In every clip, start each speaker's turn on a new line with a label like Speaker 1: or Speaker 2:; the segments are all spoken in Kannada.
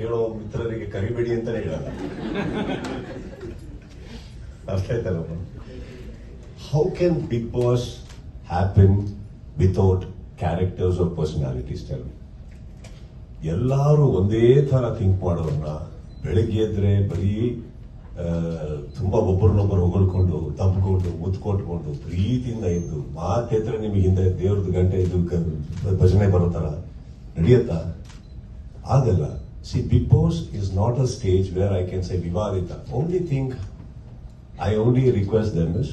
Speaker 1: ಕೇಳೋ ಮಿತ್ರರಿಗೆ ಕರಿಬೇಡಿ ಅಂತಾನೆ ಹೇಳಲ್ಲ ಅರ್ಥ ಆಯ್ತಲ್ಲ how can Bigg Boss happen without characters are personalities tell ಎಲ್ಲರೂ ಒಂದೇ ತರ ಥಿಂಕ್ ಮಾಡೋರನ್ನ ಬೆಳಿಗ್ಗೆ ಎದ್ರೆ ಬರೀ ತುಂಬ ತುಂಬಾ ಒಬ್ಬರನ್ನೊಬ್ಬರು ಹೊಗಳ್ಕೊಂಡು, ತಂಬ್ಕೊಂಡು, ಮುತ್ಕೊಟ್ಕೊಂಡು, ಪ್ರೀತಿಯಿಂದ ಇದ್ದು ಮಾತೆತ್ರ ನಿಮಗೆ ಹಿಂದೆ ದೇವ್ರದ್ದು ಗಂಟೆ ಇದ್ದು ಭಜನೆ ಬರೋ ಥರ ನಡೆಯತ್ತಾ? ಆಗಲ್ಲ. See Bigg Boss is not a stage where I can say ವಿವಾದಿತ only think I only request them is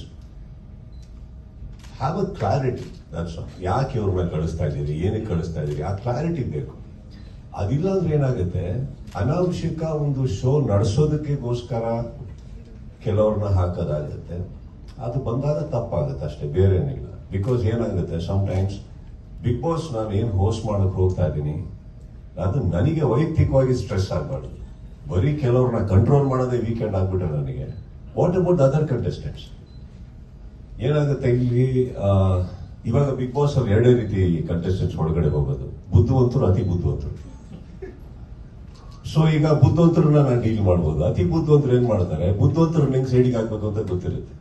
Speaker 1: have a clarity that's ಯಾಕೆ ಇವ್ರ ಮೇಲೆ ಕಳಿಸ್ತಾ ಇದ್ದೀರಿ? ಏನಕ್ಕೆ ಕಳಿಸ್ತಾ ಇದ್ದೀರಿ? ಆ ಕ್ಲಾರಿಟಿ ಬೇಕು. ಅದಿಲ್ಲ ಅಂದ್ರೆ ಏನಾಗುತ್ತೆ? ಅನಾವಶ್ಯಕ ಒಂದು ಶೋ ನಡೆಸೋದಕ್ಕೆಗೋಸ್ಕರ ಕೆಲವ್ರನ್ನ ಹಾಕೋದಾಗುತ್ತೆ. ಅದು ಬಂದಾಗ ತಪ್ಪಾಗುತ್ತೆ ಅಷ್ಟೇ, ಬೇರೆ ಏನಿಲ್ಲ. ಬಿಕಾಸ್ ಏನಾಗುತ್ತೆ? ಸಮ್ ಟೈಮ್ಸ್ ಬಿಗ್ ಬಾಸ್ ನಾನು ಏನು ಹೋಸ್ಟ್ ಮಾಡಕ್ ಹೋಗ್ತಾ ಇದ್ದೀನಿ ಅದು ನನಗೆ ವೈಯಕ್ತಿಕವಾಗಿ ಸ್ಟ್ರೆಸ್ ಆಗಬಾರ್ದು. ಬರೀ ಕೆಲವ್ರನ್ನ ಕಂಟ್ರೋಲ್ ಮಾಡೋದೇ ವೀಕೆಂಡ್ ಆಗ್ಬಿಟ್ಟೆ ನನಗೆ. ವಾಟ್ ಅಬೌಟ್ ಅದರ್ ಕಂಟೆಸ್ಟೆಂಟ್ಸ್ ಏನಾಗುತ್ತೆ ಇಲ್ಲಿ ಇವಾಗ ಬಿಗ್ ಬಾಸ್ ಅಲ್ಲಿ ಎರಡೇ ರೀತಿ ಕಂಟೆಸ್ಟೆಂಟ್ಸ್ ಒಳಗಡೆ ಹೋಗೋದು. ಬುದ್ಧಿವಂತರು, ಅತಿ ಬುದ್ಧಿವಂತರು. ಸೊ ಈಗ ಬುದ್ಧಿವಂತರನ್ನ ನಾನು ಡೀಲ್ ಮಾಡ್ಬೋದು. ಅತಿ ಬುದ್ಧಿವಂತರು ಏನ್ ಮಾಡ್ತಾರೆ? ಬುದ್ಧಿವಂತರು ಹೆಂಗ್ ಸೈಡಿಗೆ ಹಾಕ್ಬೇಕು ಅಂತ ಗೊತ್ತಿರುತ್ತೆ.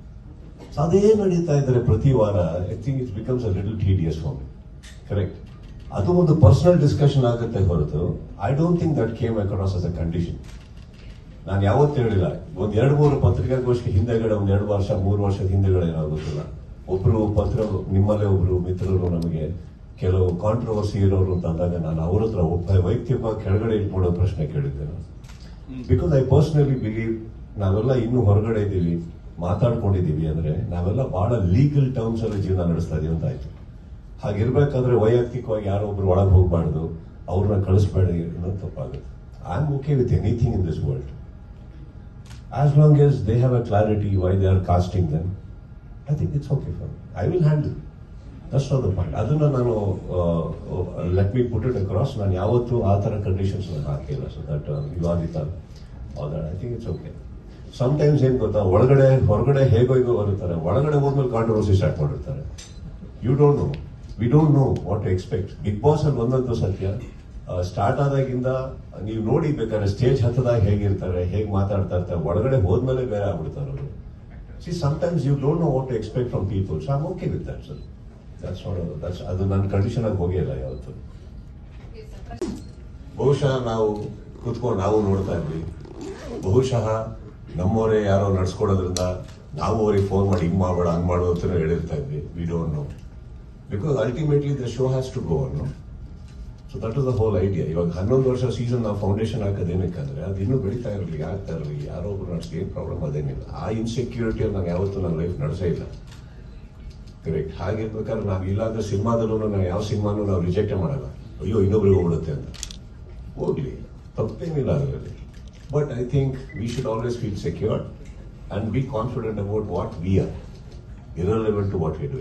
Speaker 1: ಅದೇ ನಡೀತಾ ಇದ್ದಾರೆ ಪ್ರತಿ ವಾರ. I think it becomes a little tedious for me correct ಅದು ಒಂದು ಪರ್ಸನಲ್ ಡಿಸ್ಕಷನ್ ಆಗುತ್ತೆ ಹೊರತು. I don't think that came across us a condition ನಾನು ಯಾವತ್ತೂ ಹೇಳಿಲ್ಲ. ಒಂದು ಎರಡು ಮೂರು ಪತ್ರಿಕಾಗೋಷ್ಠಿ ಹಿಂದೆಗಡೆ ಒಂದು ಎರಡು ವರ್ಷ ಮೂರು ವರ್ಷದ ಹಿಂದೆಗಡೆ ಏನಾಗುತ್ತಿಲ್ಲ ಒಬ್ರು ಪತ್ರ ನಿಮ್ಮಲ್ಲೇ ಒಬ್ರು ಮಿತ್ರರು ನಮಗೆ ಕೆಲವು ಕಾಂಟ್ರವರ್ಸಿ ಇರೋರು ಅಂತ ಅಂದಾಗ ನಾನು ಅವ್ರ ಹತ್ರ ಒಬ್ಬ ವೈಯಕ್ತಿಕವಾಗಿ ಕೆಳಗಡೆ ಇಟ್ಕೊಳ್ಳೋ ಪ್ರಶ್ನೆ ಕೇಳಿದ್ದೆ ನಾನು ಬಿಕಾಸ್ ಐ ಪರ್ಸನಲಿ ಬಿಲೀವ್ ನಾವೆಲ್ಲ ಇನ್ನು ಹೊರಗಡೆ ಇದ್ದೀವಿ ಮಾತಾಡ್ಕೊಂಡಿದ್ದೀವಿ ಅಂದ್ರೆ ನಾವೆಲ್ಲ ಬಹಳ ಲೀಗಲ್ ಟರ್ಮ್ಸ್ ಅಲ್ಲಿ ಜೀವನ ನಡೆಸ್ತಾ ಇದೀವಿ ಅಂತ ಆಯ್ತು. ಹಾಗಿರ್ಬೇಕಾದ್ರೆ ವೈಯಕ್ತಿಕವಾಗಿ ಯಾರೋ ಒಬ್ರು ಒಳಗೆ ಹೋಗ್ಬಾರ್ದು ಅವ್ರನ್ನ ಕಳಿಸ್ಬೇಡಿ ಅನ್ನೋದು ತಪ್ಪಾಗುತ್ತೆ. I am okay with anything in this world as long as they have a clarity why they are casting them, I think it's okay for I will handle handle. Of the point. ಅದನ್ನ ನಾನು let me put it across ನಾನು ಯಾವತ್ತೂ ಆ ಥರ ಕಂಡೀಷನ್ಸ್ ನಾನು ಹಾಕಿಲ್ಲ. ಸೊ ದಟ್ ವಿವಾದಿತ I think it's okay times ಏನು ಗೊತ್ತಾ? ಒಳಗಡೆ ಹೊರಗಡೆ ಹೇಗೋ ಹೇಗೋ ಬರುತ್ತಾರೆ. ಒಳಗಡೆ ಹೋದ್ಮೇಲೆ ಕಾಂಟ್ರವರ್ಸಿ ಸ್ಟಾರ್ಟ್ ಮಾಡಿರ್ತಾರೆ. You don't know we don't know what to expect Bigg Boss ಅಲ್ಲಿ ಒಂದಂತೂ ಸತ್ಯ. ಸ್ಟಾರ್ಟ್ ಆದಾಗಿಂದ ನೀವು ನೋಡಿ ಬೇಕಾದ್ರೆ ಸ್ಟೇಜ್ ಹತ್ತದಾಗ ಹೇಗಿರ್ತಾರೆ, ಹೇಗೆ ಮಾತಾಡ್ತಾ ಇರ್ತಾರೆ, ಒಳಗಡೆ ಹೋದ್ಮೇಲೆ ಬೇರೆ ಆಗ್ಬಿಡ್ತಾರೆ ಅವರು. See times you don't know what to expect from people so I'm okay with that sir that's that's ಅದು ನನ್ನ ಕಂಡೀಷನ್ ಆಗಿ ಹೋಗಿಲ್ಲ ಯಾವತ್ತು. ಬಹುಶಃ ನಾವು ಕುತ್ಕೊಂಡು ನಾವು ನೋಡ್ತಾ ಇದ್ವಿ. ಬಹುಶಃ ನಮ್ಮವರೇ ಯಾರೋ ನಡ್ಸ್ಕೊಡೋದ್ರಿಂದ ನಾವು ಅವ್ರಿಗೆ ಫೋನ್ ಮಾಡಿ ಹಿಂಗೆ ಮಾಡಬೇಡ, ಹಂಗೆ ಮಾಡು ಅಂತ ಹೇಳಿರ್ತಾ ಇದ್ವಿ. We don't know because ultimately the show has to go ಅನ್ನೋ so that is the whole idea ಇವಾಗ ಹನ್ನೊಂದು ವರ್ಷ ಸೀಸನ್ ನಾವು ಫೌಂಡೇಶನ್ ಹಾಕೋದೇನಕ್ಕಂದ್ರೆ ಅದು ಇನ್ನೂ ಬೆಳೀತಾ ಇರಲಿ, ಆಗ್ತಾ ಇರಲಿ, ಯಾರೋ ಒಬ್ರು ನಡೆಸಿ ಏನು ಪ್ರಾಬ್ಲಮ್ ಅದೇನಿಲ್ಲ. ಆ ಇನ್ಸೆಕ್ಯೂರಿಟಿ ನಾನು ಯಾವತ್ತೂ ನನ್ನ ಲೈಫ್ ನಡೆಸೇ ಇಲ್ಲ. ಕರೆಕ್ಟ್ ಹಾಗಿರ್ಬೇಕಾದ್ರೆ ನಾವು ಇಲ್ಲಾಂದ್ರೆ ಸಿನಿಮಾದಲ್ಲೂ ನಾವು ಯಾವ ಸಿನಿಮಾನು ನಾವು ರಿಜೆಕ್ಟ್ ಮಾಡಲ್ಲ. ಅಯ್ಯೋ, ಇನ್ನೊಬ್ರಿಗೆ ಹೋಗ್ಬಿಡುತ್ತೆ ಅಂತ. ಹೋಗ್ಲಿ. ತಪ್ಪೇನಿಲ್ಲ ಅದರಲ್ಲಿ. But I think we should always feel secured and be confident about what we are irrelevant to what we do